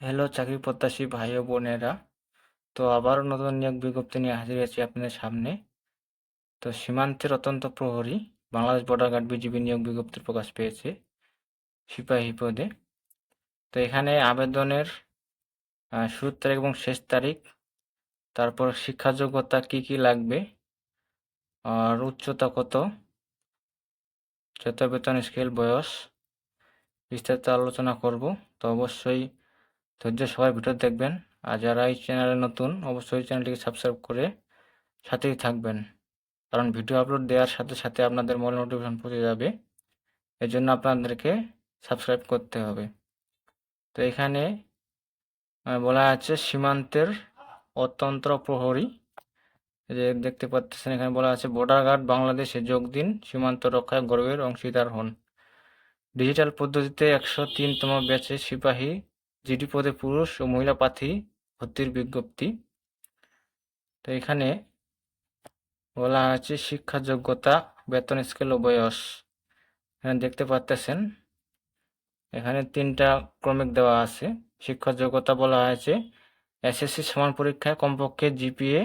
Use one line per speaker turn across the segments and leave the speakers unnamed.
Hello, চাকরি প্রত্যাশী ভাই ও বোনেরা। তো আবারও নতুন নিয়োগ বিজ্ঞপ্তি নিয়ে হাজির হয়েছি আপনাদের সামনে। তো সীমান্তের অত্যন্ত প্রহরী বাংলাদেশ বর্ডার গার্ড বিজিবি নিয়োগ বিজ্ঞপ্তি প্রকাশ পেয়েছে সিপাহী পদে। তো এখানে আবেদনের শুরুর তারিখ এবং শেষ তারিখ, তারপর শিক্ষা যোগ্যতা কি কি লাগবে, আর উচ্চতা কত যত বেতন স্কেল বয়স, বিস্তারিত আলোচনা করব। তো অবশ্যই ধৈর্য সবাই ভিডিও দেখবেন। আর যারা এই চ্যানেলে নতুন, অবশ্যই চ্যানেলটিকে সাবস্ক্রাইব করে সাথেই থাকবেন। কারণ ভিডিও আপলোড দেওয়ার সাথে সাথে আপনাদের মোবাইল নোটিফিকেশন পৌঁছে যাবে। এর জন্য আপনাদেরকে সাবস্ক্রাইব করতে হবে। তো এখানে বলা আছে সীমান্তের অতন্ত্র প্রহরী। যে দেখতে পাচ্ছেন, এখানে বলা আছে বর্ডার গার্ড বাংলাদেশে যোগ দিন, সীমান্ত রক্ষায় গর্বের অংশীদার হন। ডিজিটাল পদ্ধতিতে একশো তিনতম ব্যাচে সিপাহী জিডি পদে পুরুষ ও মহিলা প্রার্থী ভর্তির বিজ্ঞপ্তি। তো এখানে বলা হয়েছে শিক্ষা যোগ্যতা, বেতন স্কেল ও বয়স। এখানে দেখতে পাচ্তেছেন এখানে তিনটা ক্রমিক দেওয়া আছে। শিক্ষা যোগ্যতা বলা হয়েছে এসএসসি সমান পরীক্ষায় কমপক্ষে জিপিএ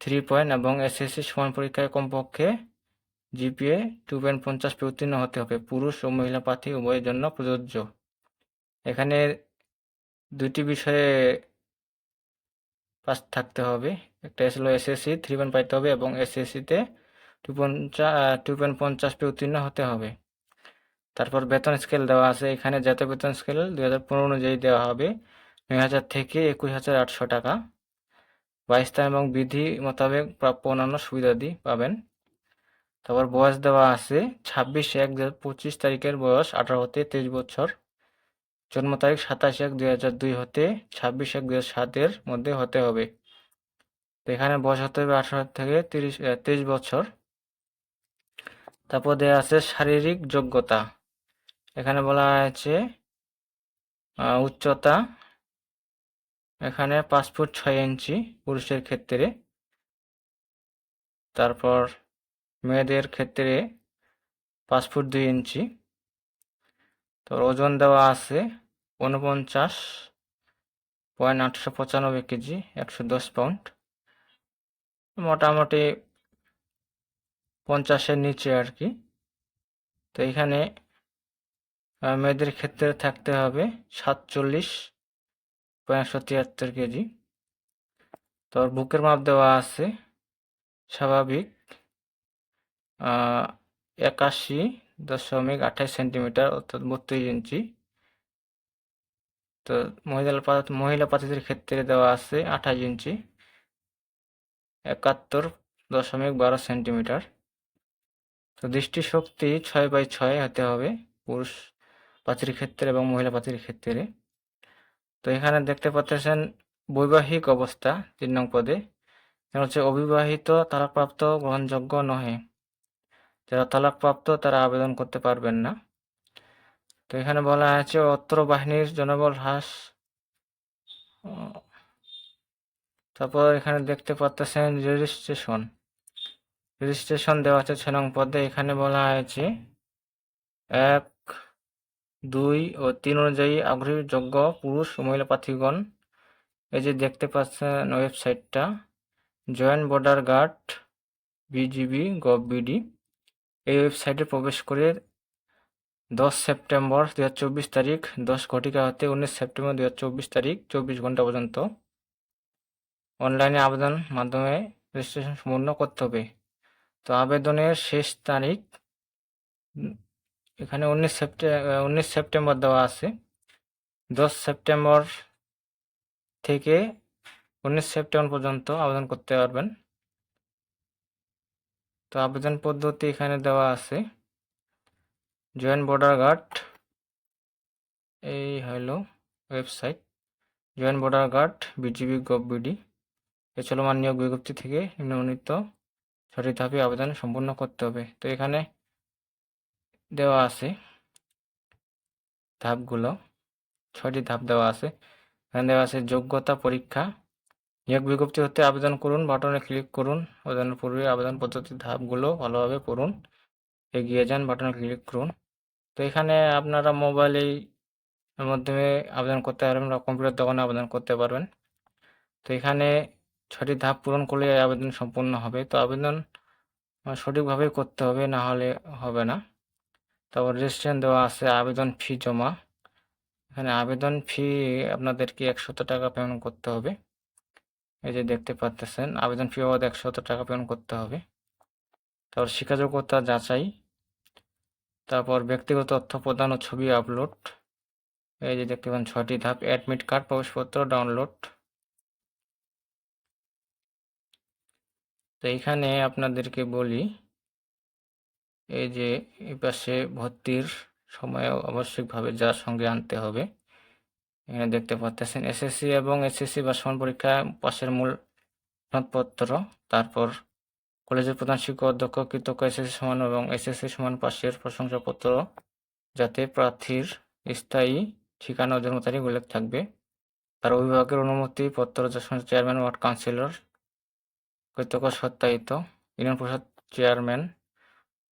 থ্রি পয়েন্ট এবং এসএসসি সমান পরীক্ষায় কমপক্ষে জিপিএ টু পয়েন্ট পঞ্চাশ উত্তীর্ণ হতে হবে। পুরুষ ও মহিলা প্রার্থী উভয়ের জন্য প্রযোজ্য। এখানে দুটি বিষয়ে পাস থাকতে হবে। একটা হলো এসএসসি থ্রি পয়েন্ট পাইতে হবে এবং এসএসসিতে টু পঞ্চাশ টু পয়েন্ট পঞ্চাশ পে উত্তীর্ণ হতে হবে। তারপর বেতন স্কেল দেওয়া আছে। এখানে জাতীয় বেতন স্কেল দুই হাজার পনেরো অনুযায়ী দেওয়া হবে। নয় হাজার থেকে একুশ হাজার আটশো টাকা। বাইশটা এবং বিধি মোতাবেক প্রাপ্য অন্যান্য সুবিধাদি পাবেন। তারপর বয়স দেওয়া আছে। ছাব্বিশ এক দু হাজার পঁচিশ তারিখের বয়স আঠারো হতে তেইশ বছর। জন্ম তারিখ সাতাশ এক দুই হাজার দুই হতে ছাব্বিশ এক দুই হাজার সাতের মধ্যে হতে হবে। এখানে বয়স হতে হবে আঠারো থেকে তিরিশ তেইশ বছর। তারপর দেওয়া আছে শারীরিক যোগ্যতা। এখানে বলা হয়েছে উচ্চতা। এখানে পাঁচ ফুট ছয় ইঞ্চি পুরুষের ক্ষেত্রে। তারপর মেয়েদের ক্ষেত্রে পাঁচ ফুট দুই ইঞ্চি। তো ওজন দেওয়া আছে উনপঞ্চাশ পয়েন্ট আটশো পঁচানব্বই কেজি, একশো দশ পাউন্ড। মোটামুটি পঞ্চাশের নিচে আর কি। তো এখানে মেয়েদের ক্ষেত্রে থাকতে হবে সাতচল্লিশ একশো তিয়াত্তর কেজি। তো বুকের মাপ দেওয়া আছে, স্বাভাবিক একাশি দশমিক আঠাশ সেন্টিমিটার, অর্থাৎ বত্রিশ ইঞ্চি। তো মহিলা মহিলা প্রার্থীদের ক্ষেত্রে দেওয়া আছে আঠাশ ইঞ্চি। একাত্তর দশমিক বারো সেন্টিমিটার। তো দৃষ্টিশক্তি ছয় বাই ছয় হতে হবে পুরুষ প্রার্থীর ক্ষেত্রে এবং মহিলা প্রার্থীর ক্ষেত্রে। তো এখানে দেখতে পাচ্ছেন বৈবাহিক অবস্থা তিন নং পদে। হচ্ছে অবিবাহিত, তারাপ্রাপ্ত, গ্রহণযোগ্য নহে। যারা তালাকপ্রাপ্ত, তারা আবেদন করতে পারবেন না। তো এখানে বলা আছে, অত্র বাহিনীর জনবল হ্রাস তারপর এখানে দেখতে পাচ্ছেন রেজিস্ট্রেশন। রেজিস্ট্রেশন দেওয়া আছে ছয় নং পদে। এখানে বলা হয়েছে এক, দুই ও তিন অনুযায়ী আগ্রহী যোগ্য পুরুষ ও মহিলা প্রার্থীগণ, এই যে দেখতে পাচ্ছেন ওয়েবসাইটটা, joint border guard, BGB gov BD এই ওয়েবসাইটে প্রবেশ করে দশ সেপ্টেম্বর দু হাজার চব্বিশ তারিখ, দশ ঘটিকা হতে উনিশ সেপ্টেম্বর দু হাজার চব্বিশ তারিখ, চব্বিশ ঘণ্টা পর্যন্ত। অনলাইনে আবেদন মাধ্যমে রেজিস্ট্রেশন সম্পূর্ণ করতে হবে। তো আবেদনের শেষ তারিখ এখানে উনিশ সেপ্টেম্বর উনিশ সেপ্টেম্বর দেওয়া আছে। দশ সেপ্টেম্বর থেকে উনিশ সেপ্টেম্বর পর্যন্ত আবেদন করতে পারবেন। তো আবেদন পদ্ধতি এখানে দেওয়া আছে। জয়েন্ট বর্ডার গার্ড এই হলো website. Joint border guard BGB gov BD এ চলমান নিয়োগ বিজ্ঞপ্তি থেকে নিম্নলিখিত সঠিক ধাপে আবেদন সম্পূর্ণ করতে হবে। তো এখানে দেওয়া আছে ধাপগুলো, ছয়টি ধাপ দেওয়া আছে। এখানে দেওয়া আছে যোগ্যতা পরীক্ষা নিয়োগ বিজ্ঞপ্তি হতে আবেদন করুন, বাটনে ক্লিক করুন আবেদনের পূর্বে আবেদন পদ্ধতির ধাপগুলো ভালোভাবে পড়ুন, এগিয়ে যান, বাটনে ক্লিক করুন। তো এখানে আপনারা মোবাইলেই মাধ্যমে আবেদন করতে পারবেন বা কম্পিউটার দোকানে আবেদন করতে পারবেন। তো এখানে ছটি ধাপ পূরণ করলে আবেদন সম্পূর্ণ হবে। তো আবেদন সঠিকভাবে করতে হবে, না হলে হবে না। তারপর রেজিস্ট্রেশন দেওয়া আছে, আবেদন ফি জমা। এখানে আবেদন ফি আপনাদেরকে একশত টাকা পেমেন্ট করতে হবে। এই যে দেখতে পাচ্তেছেন আবেদন ফি বাবদ একশত টাকা পেমেন্ট করতে হবে। তারপর শিক্ষাযোগ্যতা যাচাই, তারপর ব্যক্তিগত তথ্য প্রদান ও ছবি আপলোড এই যে দেখতে পান ছয়টি ধাপ অ্যাডমিট কার্ড প্রবেশপত্র ডাউনলোড তো এইখানে আপনাদেরকে বলি, এই যে এই পাশে ভর্তির সময় আবশ্যিকভাবে যার সঙ্গে আনতে হবে। এখানে দেখতে পাচ্ছেন এসএসসি এবং এসএসসি বা সমান পরীক্ষা পাশের মূল সনদপত্র। তারপর কলেজের প্রধান শিক্ষক, অধ্যক্ষ, কৃতজ্ঞ এসএসসি সমান এবং এসএসসি সমান পাশের প্রশংসাপত্র, যাতে প্রার্থীর স্থায়ী ঠিকানা ও জন্ম তারিখ উল্লেখ থাকবে। তার অভিভাবকের অনুমতি পত্র চেয়ারম্যান, ওয়ার্ড কাউন্সিলর, কৃতজ্ঞ, সত্যায়িত ইউনিয়ন পরিষদ চেয়ারম্যান,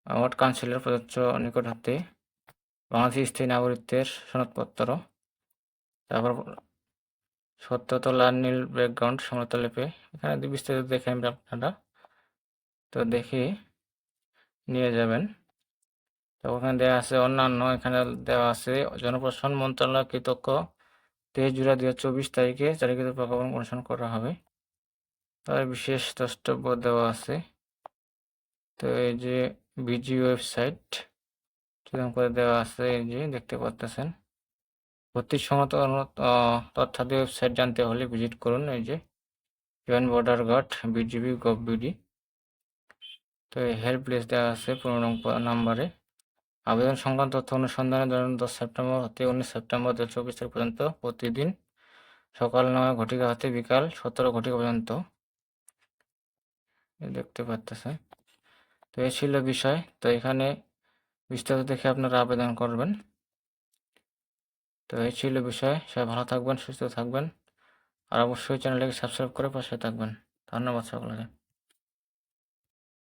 ওয়ার্ড কাউন্সিলর, প্রযোজ্য, নিকট হাতে বাংলাদেশ স্থায়ী নাগরিকত্বের সনদপত্র। তারপর সত্যতলা নীল ব্যাকগ্রাউন্ড সমতলিপে এখানে বিস্তারিত দেখে নেবেন আপনারা, তো দেখে নিয়ে যাবেন। তো ওখানে দেওয়া আছে অন্যান্য, এখানে দেওয়া আছে জনপ্রশাসন মন্ত্রণালয় কৃতজ্ঞ। তেইশ জুলাই দুই হাজার চব্বিশ তারিখে তারিখে প্রজ্ঞাপন অনুসরণ করা হবে। তার বিশেষ দ্রষ্টব্য দেওয়া আছে। তো এই যে বিজি ওয়েবসাইট করে দেওয়া আছে, এই যে দেখতে পাচ্ছেন ভর্তি সংক্রান্ত অনু- আহ, তথ্যাদি ওয়েবসাইট জানতে হলে ভিজিট করুন এই যে joint border guard BGB gov BD তো এই হেল্প প্লেস দেওয়া আছে পনেরো নাম্বারে আবেদন সংক্রান্ত তথ্য অনুসন্ধানের জন্য দশ সেপ্টেম্বর হতে উনিশ সেপ্টেম্বর দু চব্বিশ তারিখ পর্যন্ত প্রতিদিন সকাল নয় ঘটিকা হতে বিকাল সতেরো ঘটিকা পর্যন্ত। দেখতে পাচ্ছেন। তো এ ছিল বিষয়। তো এখানে বিস্তারিত দেখে আপনারা আবেদন করবেন। তো এই ছিল বিষয়। সবাই ভালো থাকবেন, সুস্থ থাকবেন। আর অবশ্যই চ্যানেলটিকে সাবস্ক্রাইব করে পাশে থাকবেন। ধন্যবাদ সকলকে।